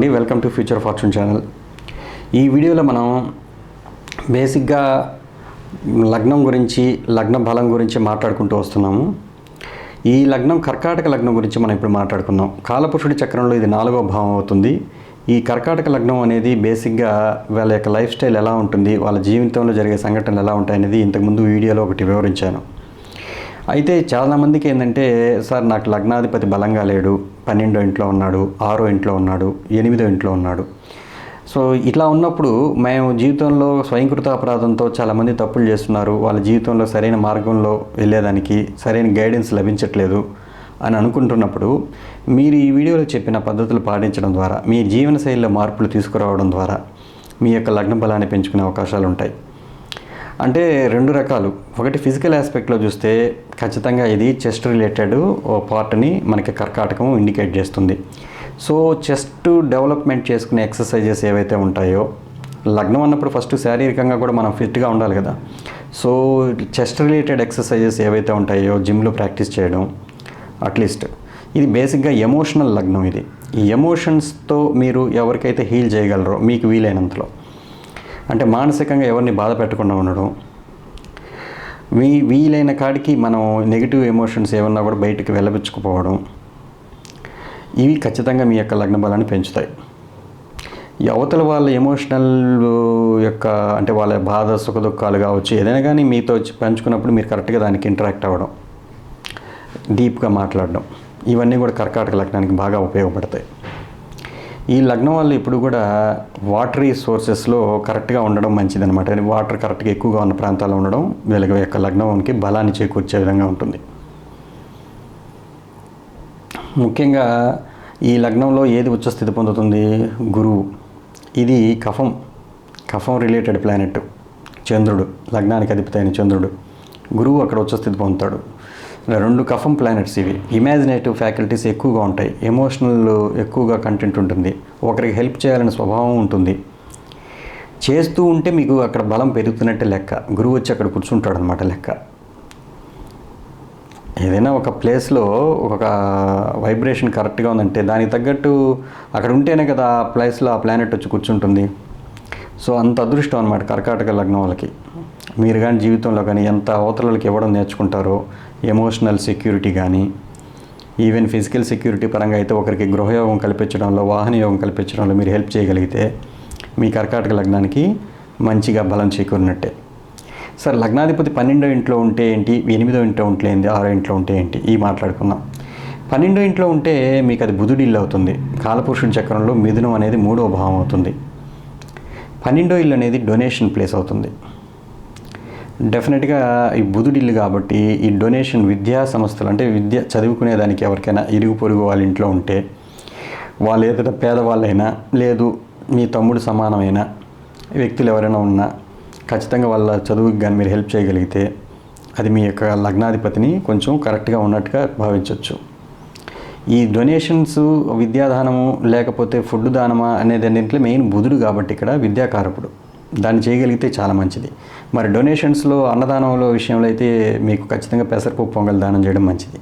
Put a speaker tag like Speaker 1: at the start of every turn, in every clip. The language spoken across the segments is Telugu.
Speaker 1: అండి. Welcome to Future Fortune channel. ఈ వీడియోలో మనం బేసిక్గా లగ్నం గురించి లగ్న బలం గురించి మాట్లాడుకుంటూ వస్తున్నాము. ఈ లగ్నం కర్కాటక లగ్నం గురించి మనం ఇప్పుడు మాట్లాడుకుందాం కాలపురుషుడి చక్రంలో ఇది నాలుగో భావం అవుతుంది. ఈ కర్కాటక లగ్నం అనేది బేసిక్గా వాళ్ళ యొక్క లైఫ్ స్టైల్ ఎలా ఉంటుంది వాళ్ళ జీవితంలో జరిగే సంఘటనలు ఎలా ఉంటాయనేది ఇంతకుముందు వీడియోలో ఒకటి వివరించాను. అయితే చాలామందికి ఏంటంటే సార్ నాకు లగ్నాధిపతి బలంగా లేడు పన్నెండో ఇంట్లో ఉన్నాడు ఆరో ఇంట్లో ఉన్నాడు ఎనిమిదో ఇంట్లో ఉన్నాడు. సో ఇట్లా ఉన్నప్పుడు మేము జీవితంలో స్వయంకృత అపరాధంతో చాలామంది తప్పులు చేస్తున్నారు. వాళ్ళ జీవితంలో సరైన మార్గంలో వెళ్ళేదానికి సరైన గైడెన్స్ లభించట్లేదు అని అనుకుంటున్నప్పుడు మీరు ఈ వీడియోలో చెప్పిన పద్ధతులు పాటించడం ద్వారా మీ జీవన శైలిలో మార్పులు తీసుకురావడం ద్వారా మీ యొక్క లగ్న బలాన్ని పెంచుకునే అవకాశాలు ఉంటాయి. అంటే రెండు రకాలు. ఒకటి ఫిజికల్ ఆస్పెక్ట్లో చూస్తే ఖచ్చితంగా ఇది చెస్ట్ రిలేటెడ్ ఓ పార్ట్ని మనకి కర్కాటకం ఇండికేట్ చేస్తుంది. సో చెస్ట్ డెవలప్మెంట్ చేసుకునే ఎక్సర్సైజెస్ ఏవైతే ఉంటాయో లగ్నం అన్నప్పుడు ఫస్ట్ శారీరకంగా కూడా మనం ఫిట్గా ఉండాలి కదా. సో చెస్ట్ రిలేటెడ్ ఎక్సర్సైజెస్ ఏవైతే ఉంటాయో జిమ్లో ప్రాక్టీస్ చేయడం అట్లీస్ట్. ఇది బేసిక్గా ఎమోషనల్ లగ్నం ఇది. ఈ ఎమోషన్స్తో మీరు ఎవరికైతే హీల్ చేయగలరో మీకు వీలైనంతలో. అంటే మానసికంగా ఎవరిని బాధ పెట్టకుండా ఉండడం. వీ వీలైన కాడికి మనం నెగిటివ్ ఎమోషన్స్ ఏమన్నా కూడా బయటకు వెళ్ళబుచ్చుకుపోవడం ఇవి ఖచ్చితంగా మీ యొక్క లగ్న బలాన్ని పెంచుతాయి. ఈ అవతల వాళ్ళ ఎమోషనల్ యొక్క అంటే వాళ్ళ బాధ సుఖ దుఃఖాలు కావచ్చు ఏదైనా కానీ మీతో పంచుకున్నప్పుడు మీరు కరెక్ట్గా దానికి ఇంటరాక్ట్ అవ్వడం. డీప్గా మాట్లాడడం. ఇవన్నీ కూడా కర్కాటక లగ్నానికి బాగా ఉపయోగపడతాయి. ఈ లగ్నం వల్ల ఇప్పుడు కూడా వాటరీ సోర్సెస్లో కరెక్ట్గా ఉండడం మంచిది అనమాట వాటర్ కరెక్ట్గా ఎక్కువగా ఉన్న ప్రాంతాల్లో ఉండడం వీళ్ళ యొక్క లగ్నంకి బలాన్ని చేకూర్చే విధంగా ఉంటుంది. ముఖ్యంగా ఈ లగ్నంలో ఏది ఉచ్చస్థితి పొందుతుంది? గురువు. ఇది కఫం. కఫం రిలేటెడ్ ప్లానెట్ చంద్రుడు. లగ్నానికి అధిపతి అయిన చంద్రుడు. గురువు అక్కడ ఉచ్చస్థితి పొందుతాడు. రెండు కఫం ప్లానెట్స్ ఇవి. ఇమాజినేటివ్ ఫ్యాకల్టీస్ ఎక్కువగా ఉంటాయి. ఎమోషనల్ ఎక్కువగా కంటెంట్ ఉంటుంది. ఒకరికి హెల్ప్ చేయాలనే స్వభావం ఉంటుంది. చేస్తూ ఉంటే మీకు అక్కడ బలం పెరుగుతున్నట్టే లెక్క. గురువు వచ్చి అక్కడ కూర్చుంటాడు అనమాట లెక్క. ఏదైనా ఒక ప్లేస్లో ఒక వైబ్రేషన్ కరెక్ట్గా ఉందంటే దానికి తగ్గట్టు అక్కడ ఉంటేనే కదా ఆ ప్లేస్లో ఆ ప్లానెట్ వచ్చి కూర్చుంటుంది. సో అంత అదృష్టం అనమాట కర్కాటక లగ్నం వాళ్ళకి. మీరు కానీ జీవితంలో కానీ ఎంత అవతలకి ఇవ్వడం నేర్చుకుంటారో ఎమోషనల్ సెక్యూరిటీ కానీ ఈవెన్ ఫిజికల్ సెక్యూరిటీ పరంగా అయితే ఒకరికి గృహయోగం కల్పించడంలో వాహన యోగం కల్పించడంలో మీరు హెల్ప్ చేయగలిగితే మీ కర్కాటక లగ్నానికి మంచిగా బలం చేకూరినట్టే. సార్ లగ్నాధిపతి పన్నెండో ఇంట్లో ఉంటే ఏంటి? ఎనిమిదో ఇంట్లో ఉంటే ఏంటి ఆరో ఇంట్లో ఉంటే ఏంటి? ఈ మాట్లాడుకుందాం. పన్నెండో ఇంట్లో ఉంటే మీకు అది బుధుడి ఇల్లు అవుతుంది. కాలపురుషుడి చక్రంలో మిథునం అనేది మూడో భావం అవుతుంది. పన్నెండో ఇల్లు అనేది డొనేషన్ ప్లేస్ అవుతుంది. డెఫినెట్గా ఈ బుధుడి ఇల్లు కాబట్టి ఈ డొనేషన్ విద్యా సంస్థలు అంటే విద్య చదువుకునేదానికి ఎవరికైనా ఇరుగు పొరుగు వాళ్ళ ఇంట్లో ఉంటే వాళ్ళు ఏదైనా పేదవాళ్ళైనా లేదు మీ తమ్ముడు సమానమైన వ్యక్తులు ఎవరైనా ఉన్నా ఖచ్చితంగా వాళ్ళ చదువుకి కానీ మీరు హెల్ప్ చేయగలిగితే అది మీ యొక్క లగ్నాధిపతిని కొంచెం కరెక్ట్గా ఉన్నట్టుగా భావించవచ్చు ఈ డొనేషన్స్ విద్యాదానము లేకపోతే ఫుడ్ దానమా అనేది అన్నింటిలో మెయిన్ బుధుడు కాబట్టి ఇక్కడ విద్యాకారకుడు. దాన్ని చేయగలిగితే చాలా మంచిది. మరి డొనేషన్స్లో అన్నదానంలో విషయంలో అయితే మీకు ఖచ్చితంగా పెసరపప్పు పొంగల్ దానం చేయడం మంచిది.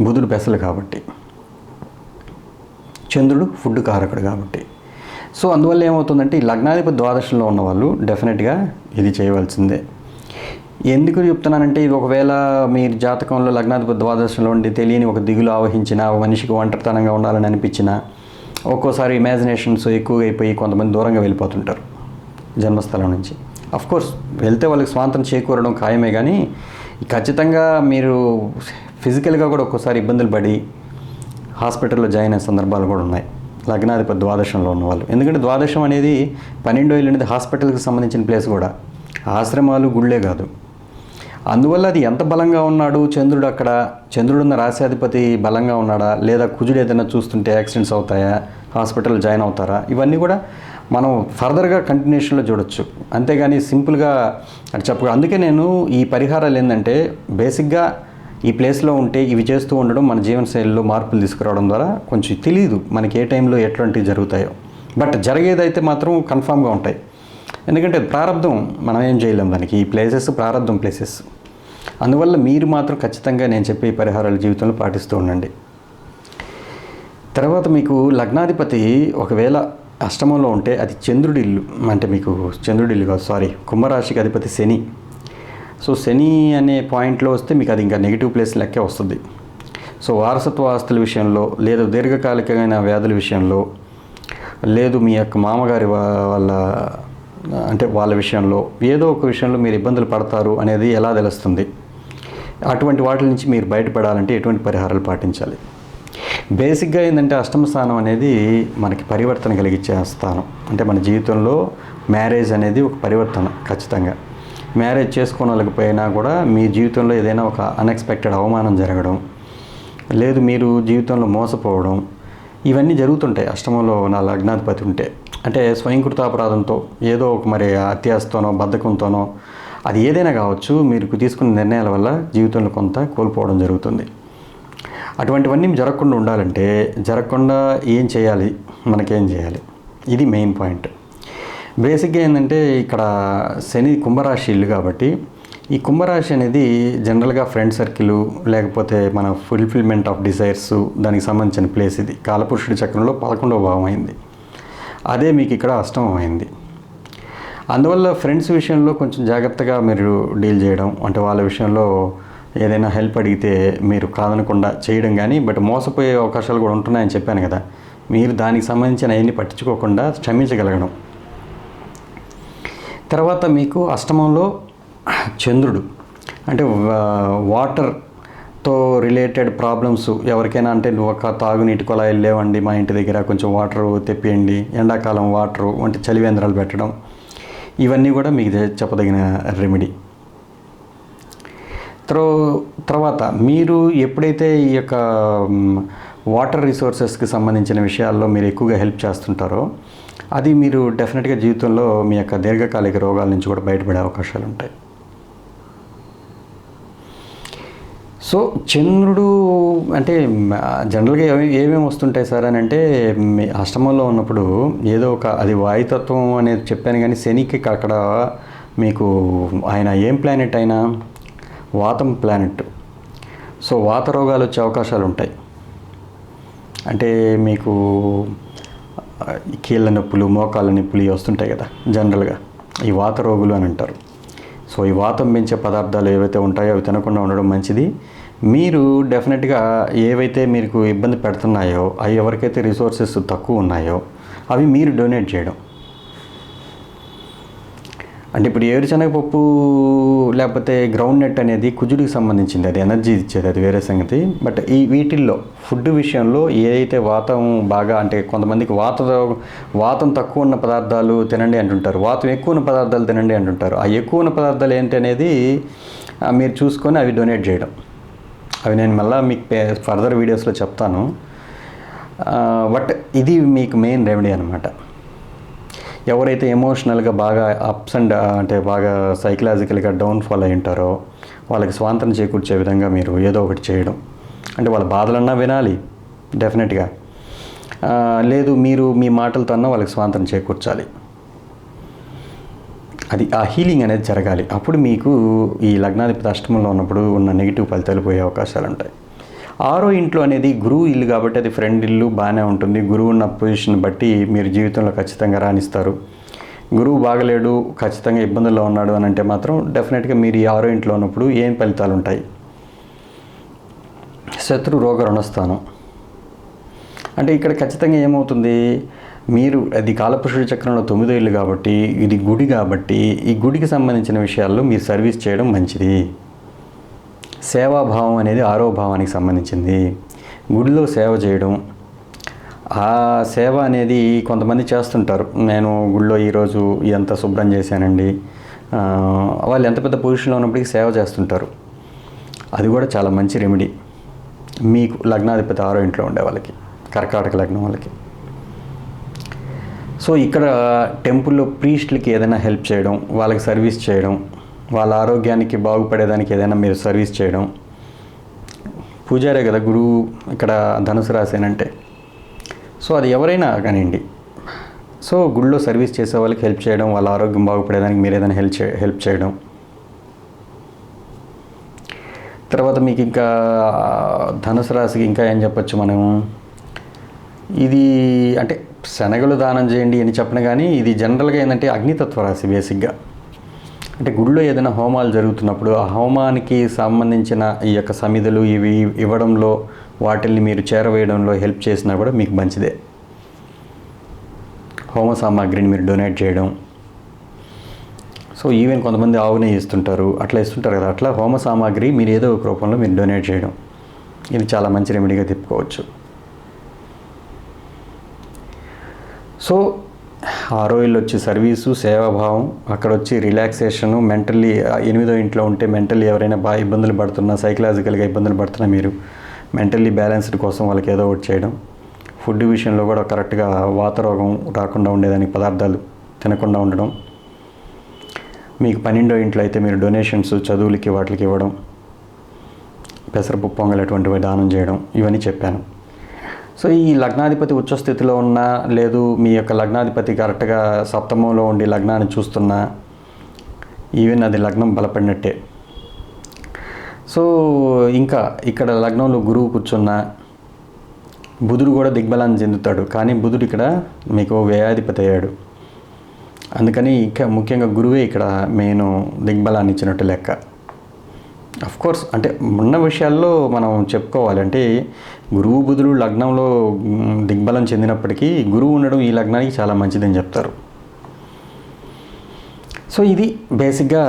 Speaker 1: బుధుడు పెసలు కాబట్టి. చంద్రుడు ఫుడ్ కారకుడు కాబట్టి. సో అందువల్ల ఏమవుతుందంటే ఈ లగ్నాధిపతి ద్వాదశంలో ఉన్న వాళ్ళు డెఫినెట్గా ఇది చేయవలసిందే. ఎందుకు చెప్తున్నానంటే ఇది ఒకవేళ మీరు జాతకంలో లగ్నాధిపతి ద్వాదశంలో ఉండి తెలియని ఒక దిగులు ఆవహించిన ఒక మనిషికి ఒంటరితనంగా ఉండాలని అనిపించిన ఒక్కోసారి ఇమాజినేషన్స్ ఎక్కువగా అయిపోయి కొంతమంది దూరంగా వెళ్ళిపోతుంటారు జన్మస్థలం నుంచి. అఫ్ కోర్స్ వెళ్తే వాళ్ళకి స్వాతంత్రం చేకూరడం ఖాయమే కానీ ఖచ్చితంగా మీరు ఫిజికల్గా కూడా ఒక్కోసారి ఇబ్బందులు పడి హాస్పిటల్లో జాయిన్ అయిన సందర్భాలు కూడా ఉన్నాయి. లగ్నాధిపతి ద్వాదశంలో ఉన్నవాళ్ళు ఎందుకంటే ద్వాదశం అనేది పన్నెండో ఇల్లు అనేది హాస్పిటల్కి సంబంధించిన ప్లేస్ కూడా. ఆశ్రమాలు గుళ్ళే కాదు. అందువల్ల అది ఎంత బలంగా ఉన్నాడు? చంద్రుడు అక్కడ చంద్రుడున్న రాశ్యాధిపతి బలంగా ఉన్నాడా? లేదా కుజుడు ఏదైనా చూస్తుంటే యాక్సిడెంట్స్ అవుతాయా? హాస్పిటల్ జాయిన్ అవుతారా? ఇవన్నీ కూడా మనం ఫర్దర్గా కంటిన్యూషన్లో చూడొచ్చు. అంతేగాని సింపుల్గా అని చెప్ప అందుకే నేను ఈ పరిహారాలు ఏంటంటే బేసిక్గా ఈ ప్లేస్లో ఉంటే ఇవి చేస్తూ ఉండడం మన జీవనశైలిలో మార్పులు తీసుకురావడం ద్వారా కొంచెం తెలియదు మనకి ఏ టైంలో ఎట్లాంటివి జరుగుతాయో. బట్ జరిగేదైతే మాత్రం కన్ఫామ్గా ఉంటాయి. ఎందుకంటే ప్రారంధం మనం ఏం చేయలేం దానికి. ఈ ప్లేసెస్ ప్రారంధం ప్లేసెస్ అందువల్ల మీరు మాత్రం ఖచ్చితంగా నేను చెప్పే పరిహారాలు జీవితంలో పాటిస్తూ ఉండండి. తర్వాత మీకు లగ్నాధిపతి ఒకవేళ అష్టమంలో ఉంటే అది చంద్రుడి ఇల్లు. అంటే మీకు చంద్రుడి ఇల్లు కాదు సారీ కుంభరాశికి అధిపతి శని. సో శని అనే పాయింట్లో వస్తే మీకు అది ఇంకా నెగిటివ్ ప్లేస్ లెక్కే వస్తుంది. సో వారసత్వ ఆస్తుల విషయంలో లేదా దీర్ఘకాలికమైన వ్యాధుల విషయంలో లేదు మీ యొక్క మామగారి వాళ్ళ అంటే వాళ్ళ విషయంలో ఏదో ఒక విషయంలో మీరు ఇబ్బందులు పడతారు అనేది ఎలా తెలుస్తుంది? అటువంటి వాటి నుంచి మీరు బయటపడాలంటే ఎటువంటి పరిహారాలు పాటించాలి? బేసిక్గా ఏంటంటే అష్టమ స్థానం అనేది మనకి పరివర్తన కలిగించే స్థానం. అంటే మన జీవితంలో మ్యారేజ్ అనేది ఒక పరివర్తన ఖచ్చితంగా. మ్యారేజ్ చేసుకోనలేకపోయినా కూడా మీ జీవితంలో ఏదైనా ఒక అన్ఎక్స్పెక్టెడ్ అవమానం జరగడం లేదు మీరు జీవితంలో మోసపోవడం ఇవన్నీ జరుగుతుంటాయి. అష్టమంలో నా లగ్నాధిపతి ఉంటే. అంటే స్వయంకృతాపరాధంతో ఏదో ఒక మరి అత్యాసతోనో బద్ధకంతోనో అది ఏదైనా కావచ్చు మీరు తీసుకున్న నిర్ణయాల వల్ల జీవితంలో కొంత కోల్పోవడం జరుగుతుంది. అటువంటివన్నీ జరగకుండా ఉండాలంటే జరగకుండా ఏం చేయాలి? మనకేం చేయాలి? ఇది మెయిన్ పాయింట్. బేసిక్గా ఏంటంటే ఇక్కడ శని కుంభరాశి ఇల్లు కాబట్టి ఈ కుంభరాశి అనేది జనరల్గా ఫ్రెండ్ సర్కిల్ లేకపోతే మన ఫుల్ఫిల్మెంట్ ఆఫ్ డిజైర్స్ దానికి సంబంధించిన ప్లేస్ ఇది. కాలపురుషుడి చక్రంలో పదకొండవ భావం అయింది. అదే మీకు ఇక్కడ అష్టమం అయింది అందువల్ల ఫ్రెండ్స్ విషయంలో కొంచెం జాగ్రత్తగా మీరు డీల్ చేయడం అంటే వాళ్ళ విషయంలో ఏదైనా హెల్ప్ అడిగితే మీరు కాదనకుండా చేయడం కానీ బట్ మోసపోయే అవకాశాలు కూడా ఉంటున్నాయని చెప్పాను కదా. మీరు దానికి సంబంధించిన అవన్నీ పట్టించుకోకుండా క్షమించగలగడం. తర్వాత మీకు అష్టమంలో చంద్రుడు అంటే వాటర్ తో రిలేటెడ్ ప్రాబ్లమ్స్ ఎవరికైనా అంటే నువ్వు ఒక తాగునీటి కుళాయిలు లేవండి మా ఇంటి దగ్గర కొంచెం వాటర్ తెప్పియండి ఎండాకాలం వాటరు వంటి చలివేంద్రాలు పెట్టడం ఇవన్నీ కూడా మీకు చెప్పదగిన రెమెడీ త్రో తర్వాత మీరు ఎప్పుడైతే ఈ యొక్క వాటర్ రిసోర్సెస్కి సంబంధించిన విషయాల్లో మీరు ఎక్కువగా హెల్ప్ చేస్తుంటారో అది మీరు డెఫినెట్గా జీవితంలో మీ యొక్క దీర్ఘకాలిక రోగాల నుంచి కూడా బయటపడే అవకాశాలు ఉంటాయి సో చంద్రుడు అంటే జనరల్గా ఏమేమి వస్తుంటాయి సార్ అని అంటే మీ అష్టమంలో ఉన్నప్పుడు ఏదో ఒక అది వాయుతత్వం అనేది చెప్పాను కానీ శనికి అక్కడ మీకు ఆయన ఏం ప్లానెట్ అయినా వాతం ప్లానెట్ సో వాత రోగాలు వచ్చే అవకాశాలు ఉంటాయి. అంటే మీకు కీళ్ళ నొప్పులు మోకాళ్ళ నొప్పులు వస్తుంటాయి కదా జనరల్గా. ఈ వాత రోగులు అని అంటారు. సో ఈ వాతం పెంచే పదార్థాలు ఏవైతే ఉంటాయో అవి తినకుండా ఉండడం మంచిది. మీరు డెఫినెట్గా ఏవైతే మీకు ఇబ్బంది పెడుతున్నాయో అవి ఎవరికైతే రిసోర్సెస్ తక్కువ ఉన్నాయో అవి మీరు డొనేట్ చేయడం. అంటే ఇప్పుడు ఏరుశనగ పప్పు లేకపోతే గ్రౌండ్ నెట్ అనేది కుజుడికి సంబంధించింది. అది ఎనర్జీ ఇచ్చేది అది వేరే సంగతి. బట్ ఈ వీటిల్లో ఫుడ్ విషయంలో ఏదైతే వాతం బాగా అంటే కొంతమందికి వాత వాతం తక్కువ ఉన్న పదార్థాలు తినండి అంటుంటారు. వాతం ఎక్కువ ఉన్న పదార్థాలు తినండి అంటుంటారు. ఆ ఎక్కువ ఉన్న పదార్థాలు ఏంటి అనేది మీరు చూసుకొని అవి డొనేట్ చేయడం. అవి నేను మళ్ళీ మీకు ఫర్దర్ వీడియోస్లో చెప్తాను. బట్ ఇది మీకు మెయిన్ రెమెడీ అనమాట ఎవరైతే ఎమోషనల్గా బాగా అప్స్ అండ్ అంటే బాగా సైకలాజికల్గా డౌన్ఫాల్ అయి ఉంటారో వాళ్ళకి స్వాతంత్రం చేకూర్చే విధంగా మీరు ఏదో ఒకటి చేయడం. అంటే వాళ్ళ బాధలన్నా వినాలి డెఫినెట్గా లేదు మీరు మీ మాటలతో అన్నా వాళ్ళకి స్వాతంత్రం చేకూర్చాలి. అది ఆ హీలింగ్ అనేది జరగాలి. అప్పుడు మీకు ఈ లగ్నాధిపతి అష్టమంలో ఉన్నప్పుడు ఉన్న నెగిటివ్ ఫలితాలు పోయే అవకాశాలు ఉంటాయి. ఆరో ఇంట్లో అనేది గురువు ఇల్లు కాబట్టి అది ఫ్రెండ్ ఇల్లు బాగానే ఉంటుంది. గురువు ఉన్న పొజిషన్ బట్టి మీరు జీవితంలో ఖచ్చితంగా రాణిస్తారు. గురువు బాగలేడు ఖచ్చితంగా ఇబ్బందుల్లో ఉన్నాడు అని అంటే మాత్రం డెఫినెట్గా మీరు ఈ ఆరో ఇంట్లో ఉన్నప్పుడు ఏం ఫలితాలు ఉంటాయి? శత్రు రోగ రుణస్థానం. అంటే ఇక్కడ ఖచ్చితంగా ఏమవుతుంది? మీరు అది కాలపురుషుడి చక్రంలో తొమ్మిదో ఇల్లు కాబట్టి ఇది గుడి కాబట్టి ఈ గుడికి సంబంధించిన విషయాల్లో మీరు సర్వీస్ చేయడం మంచిది. సేవాభావం అనేది ఆరో భావానికి సంబంధించింది. గుడిలో సేవ చేయడం. ఆ సేవ అనేది కొంతమంది చేస్తుంటారు. నేను గుడిలో ఈరోజు ఎంత శుభ్రం చేశానండి. వాళ్ళు ఎంత పెద్ద పొజిషన్లో ఉన్నప్పటికీ సేవ చేస్తుంటారు. అది కూడా చాలా మంచి రెమెడీ మీకు లగ్నాధిపతి ఆరో ఇంట్లో ఉండే వాళ్ళకి కర్కాటక లగ్నం వాళ్ళకి. సో ఇక్కడ టెంపుల్లో ప్రీస్ట్లకి ఏదైనా హెల్ప్ చేయడం వాళ్ళకి సర్వీస్ చేయడం వాళ్ళ ఆరోగ్యానికి బాగుపడేదానికి ఏదైనా మీరు సర్వీస్ చేయడం. పూజారే కదా గురువు ఇక్కడ ధనుసు రాసేనంటే సో అది ఎవరైనా కానివ్వండి. సో గుళ్ళో సర్వీస్ చేసే వాళ్ళకి హెల్ప్ చేయడం వాళ్ళ ఆరోగ్యం బాగుపడేదానికి మీరు ఏదైనా హెల్ప్ చే హెల్ప్ చేయడం. తర్వాత మీకు ఇంకా ధనుసు రాశికి ఇంకా ఏం చెప్పచ్చు మనం? ఇది అంటే శనగలు దానం చేయండి అని చెప్పిన కానీ ఇది జనరల్గా ఏంటంటే అగ్నితత్వ రాశి బేసిక్గా. అంటే గుడిలో ఏదైనా హోమాలు జరుగుతున్నప్పుడు ఆ హోమానికి సంబంధించిన ఈ యొక్క సమిధులు ఇవి ఇవ్వడంలో వాటిల్ని మీరు చేరవేయడంలో హెల్ప్ చేసినా కూడా మీకు మంచిదే. హోమ సామాగ్రిని మీరు డొనేట్ చేయడం. సో ఈవెన్ కొంతమంది ఆవునే ఇస్తుంటారు అట్లా ఇస్తుంటారు కదా అట్లా హోమ సామాగ్రి మీరు ఏదో ఒక రూపంలో మీరు డొనేట్ చేయడం. ఇది చాలా మంచి రెమెడీగా తిప్పుకోవచ్చు సో ఆరో ఇల్లు వచ్చి సర్వీసు సేవాభావం అక్కడ వచ్చి రిలాక్సేషను మెంటల్లీ ఎనిమిదో ఇంట్లో ఉంటే మెంటల్లీ ఎవరైనా బాగా ఇబ్బందులు పడుతున్నా సైకలాజికల్గా ఇబ్బందులు పడుతున్నా మీరు మెంటల్లీ బ్యాలెన్స్డ్ కోసం వాళ్ళకి ఏదో ఒకటి చేయడం. ఫుడ్ విషయంలో కూడా కరెక్ట్గా వాతరోగం రాకుండా ఉండేదానికి పదార్థాలు తినకుండా ఉండడం. మీకు పన్నెండో ఇంట్లో అయితే మీరు డొనేషన్స్ చదువులకి వాటికి ఇవ్వడం. పెసరపు పొంగల్ అటువంటివి దానం చేయడం. ఇవన్నీ చెప్పాను. సో ఈ లగ్నాధిపతి ఉచ్చ స్థితిలో ఉన్నా లేదు మీ యొక్క లగ్నాధిపతి కరెక్ట్గా సప్తమంలో ఉండి లగ్నాన్ని చూస్తున్నా ఈవెన్ అది లగ్నం బలపడినట్టే. సో ఇంకా ఇక్కడ లగ్నంలో గురువు కూర్చున్నా బుధుడు కూడా దిగ్బలాన్ని చెందుతాడు కానీ బుధుడు ఇక్కడ మీకు వ్యయాధిపతి అయ్యాడు. అందుకని ఇంకా ముఖ్యంగా గురువే ఇక్కడ మెయిన్ దిగ్బలాన్ని ఇచ్చినట్టు లెక్క. అఫ్ కోర్స్ అంటే ఉన్న విషయాల్లో మనం చెప్పుకోవాలంటే గురువు బుధుడు లగ్నంలో దిగ్బలం చెందినప్పటికీ గురువు ఉండడం ఈ లగ్నానికి చాలా మంచిదని చెప్తారు. సో ఇది బేసిక్గా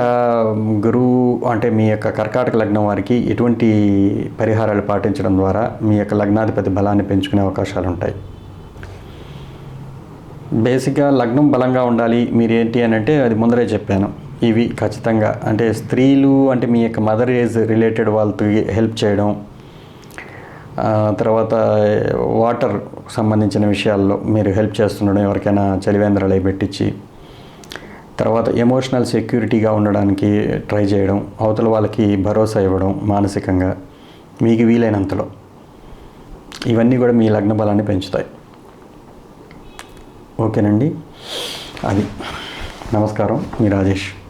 Speaker 1: గురువు అంటే మీ యొక్క కర్కాటక లగ్నం వారికి ఎటువంటి పరిహారాలు పాటించడం ద్వారా మీ యొక్క లగ్నాధిపతి బలాన్ని పెంచుకునే అవకాశాలు ఉంటాయి. బేసిక్గా లగ్నం బలంగా ఉండాలి. మీరు ఏంటి అని అంటే అది ముందరే చెప్పాను. ఇవి ఖచ్చితంగా. అంటే స్త్రీలు అంటే మీ యొక్క మదర్ ఏజ్ రిలేటెడ్ వాళ్ళతో హెల్ప్ చేయడం తర్వాత వాటర్ సంబంధించిన విషయాల్లో మీరు హెల్ప్ చేస్తుండడం ఎవరికైనా చలివేంద్రాలు పెట్టించి తర్వాత ఎమోషనల్ సెక్యూరిటీగా ఉండడానికి ట్రై చేయడం అవతల వాళ్ళకి భరోసా ఇవ్వడం మానసికంగా మీకు వీలైనంతలో. ఇవన్నీ కూడా మీ లగ్న బలాన్ని పెంచుతాయి. ఓకేనండి. అది. నమస్కారం. మీ రాజేష్.